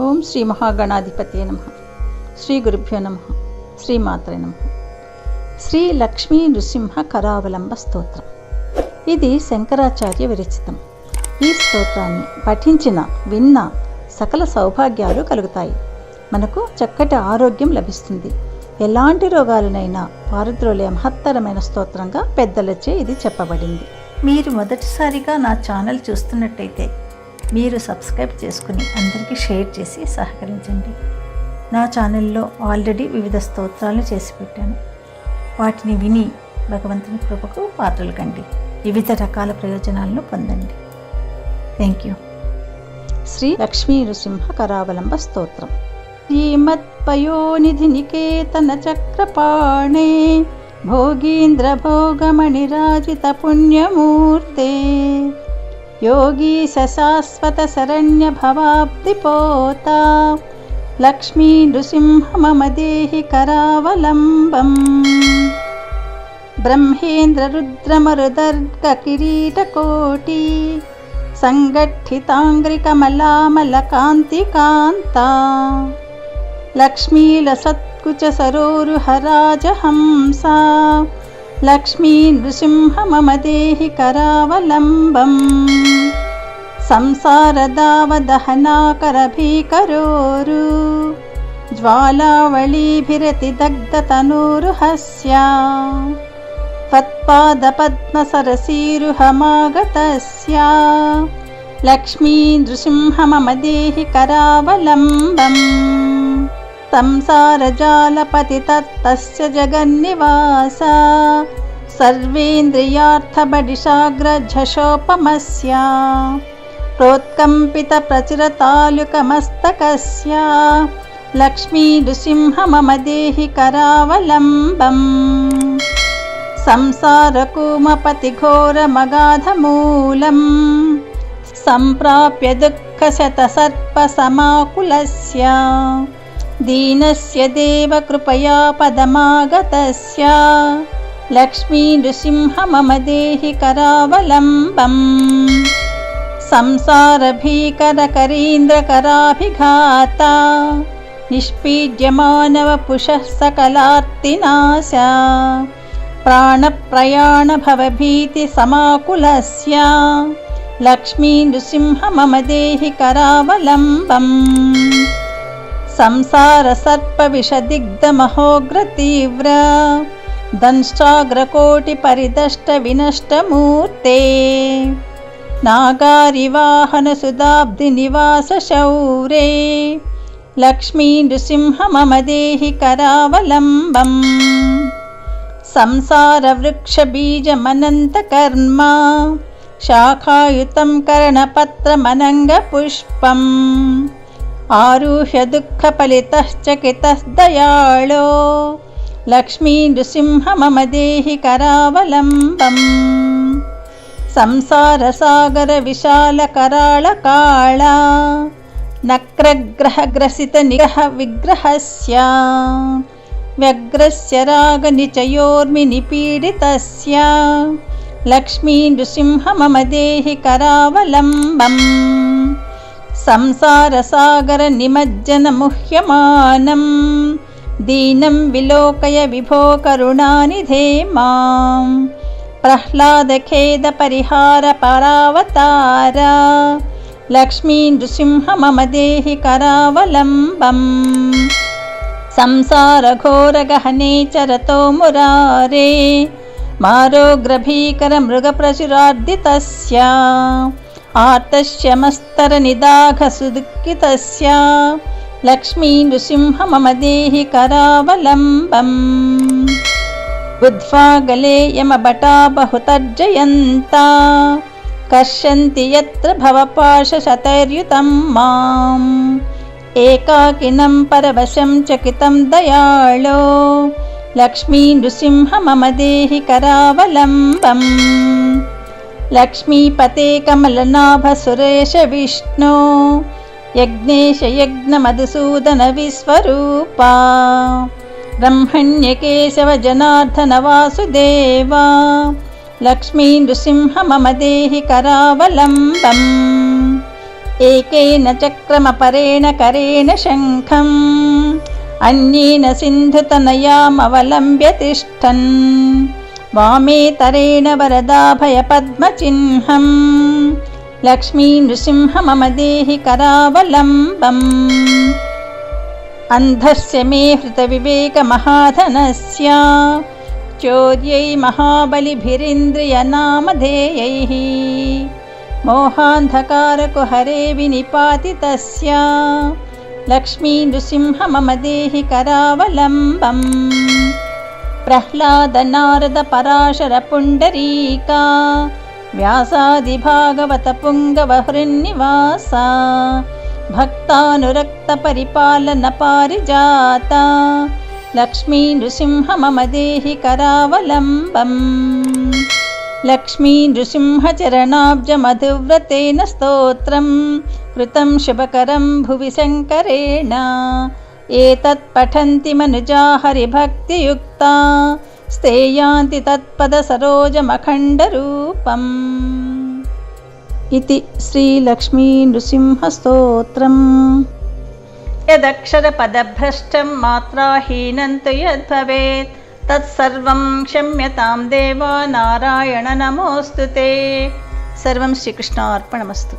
ఓం శ్రీ మహాగణాధిపతి నమ. శ్రీ గురుభ్యో నమ. శ్రీమాత్రే నమ. శ్రీ లక్ష్మీ నృసింహ కరావలంబ స్తోత్రం. ఇది శంకరాచార్య విరచితం. ఈ స్తోత్రాన్ని పఠించిన విన్న సకల సౌభాగ్యాలు కలుగుతాయి. మనకు చక్కటి ఆరోగ్యం లభిస్తుంది. ఎలాంటి రోగాలనైనా పారుద్రోలే మహత్తరమైన స్తోత్రంగా పెద్దలచే ఇది చెప్పబడింది. మీరు మొదటిసారిగా నా ఛానల్ చూస్తున్నట్టయితే మీరు సబ్స్క్రైబ్ చేసుకుని అందరికీ షేర్ చేసి సహకరించండి. నా ఛానల్లో ఆల్రెడీ వివిధ స్తోత్రాలు చేసి పెట్టాను. వాటిని విని భగవంతుని కృపకు పాత్రలు కండి. వివిధ రకాల ప్రయోజనాలను పొందండి. Thank you Shri Lakshmi Nrusimha Karavalamba Stotram. శ్రీమత్పయోనిధి నికేతన చక్రపాణే Bhogindra భోగమణిరాజిత పుణ్యమూర్తే योगी सशाश्वत शरण्य भवाब्धिपोता लक्ष्मी नृसिंह मम देहि करावलम्बम् ब्रह्मेन्द्ररुद्रमरुदर्गकिरीटकोटि सङ्गठिताङ्ग्रिकमलामलकान्तिकान्ता लक्ष्मीलसत्कुचसरोरुहराजहंसा लक्ष्मी नृसिंह मम देहि करावलम्बम् संसारदावदहनाकरभीकरोरु। ज्वालावळीभिरतिदग्धतनूरुहस्या त्वत्पादपद्मसरसीरुहमागतस्या लक्ष्मी नृसिंह मम देहि करावलम्बम् संसारजालपतितत्तस्य जगन्निवासा। सर्वेन्द्रियार्थबडिशाग्रझषोपमस्या प्रोत्कम्पितप्रचिरतालुकमस्तकस्य लक्ष्मी नृसिंह मम देहि करावलम्बम् संसारकूमपतिघोरमगाधमूलम् सम्प्राप्य दुःखशतसर्पसमाकुलस्य दीनस्य देवकृपया पदमागतस्य लक्ष्मी नृसिंह मम देहि करावलम्बम् संसारभीकरकरीन्द्रकराभिघाता निष्पीड्यमानवपुषः सकलार्तिनाशा प्राणप्रयाणभवभीतिसमाकुलस्य लक्ष्मी नृसिंह मम देहि करावलम्बम् संसारसर्पविषदिग्धमहोग्रतीव्र दंष्टाग्रकोटिपरिदष्टविनष्टमूर्ते नागारिवाहनसुधाब्धिनिवासशौरे लक्ष्मी नृसिंह मम देहि करावलम्बम् संसारवृक्षबीजमनन्तकर्म शाखायुतं कर्णपत्रमनङ्गपुष्पम् आरुह्य दुःखफलितः चकितः दयाळो लक्ष्मी नृसिंह मम देहि करावलम्बम् संसारसागरविशालकराळकाळा नक्रग्रहग्रसितनिग्रहविग्रहस्य व्यग्रस्य रागनिचयोर्मिनिपीडितस्य लक्ष्मी नृसिंह मम देहि करावलम्बम् संसारसागरनिमज्जनमुह्यमानं दीनं विलोकय विभो करुणानिधे मां प्रह्लादखेदपरिहारपरावतार लक्ष्मी नृसिंह मम देहि करावलम्बम् संसारघोरगहने चरतो मुरारे मारोग्रभीकरमृगप्रचुरार्दितस्य आर्तश्यमस्तरनिदाघसुदुःखितस्य लक्ष्मी नृसिंह मम देहि करावलम्बम् बुद्ध्वागले यमभटा बहुतर्जयन्ता कर्षन्ति यत्र भवपाशशतैर्युतं माम् एकाकिनं परवशं चकितं दयाळो लक्ष्मी नृसिंह मम देहि करावलम्बम् लक्ष्मीपते कमलनाभसुरेश विष्णो यज्ञेश यज्ञमधुसूदनविस्वरूपा ब्रह्मण्यकेशव जनार्दन वासुदेवा लक्ष्मी नृसिंह मम देहि करावलम्बम् एकेन चक्रमपरेण करेण शङ्खम् अन्येन सिन्धुतनयामवलम्ब्य तिष्ठन् वामेतरेण वरदाभयपद्मचिह्नम् लक्ष्मी नृसिंह मम देहि करावलम्बम् अन्धस्य मे हृतविवेकमहाधनस्य। चोर्यै महाबलिभिरिन्द्रियनामधेयैः। मोहान्धकारकुहरे विनिपातितस्य। लक्ष्मी नृसिंह मम देहि करावलम्बम् प्रह्लादनारदपराशरपुण्डरीका। व्यासादिभागवतपुङ्गवहृन्निवासा भक्तानुरक्तपरिपालनपारिजाता लक्ष्मी नृसिंह मम देहि करावलम्बम् लक्ष्मी नृसिंहचरणाब्जमधुव्रतेन स्तोत्रं कृतं शुभकरं भुवि शङ्करेण एतत् पठन्ति मनुजा हरिभक्तियुक्ता स्थेयान्ति तत्पदसरोजमखण्डरूपम् इति श्रीलक्ष्मीनृसिंहस्तोत्रम् यदक्षरपदभ्रष्टं मात्राहीनं तु यद्भवेत् तत्सर्वं क्षम्यतां देवा नारायण नमोऽस्तु ते सर्वं श्रीकृष्णार्पणमस्तु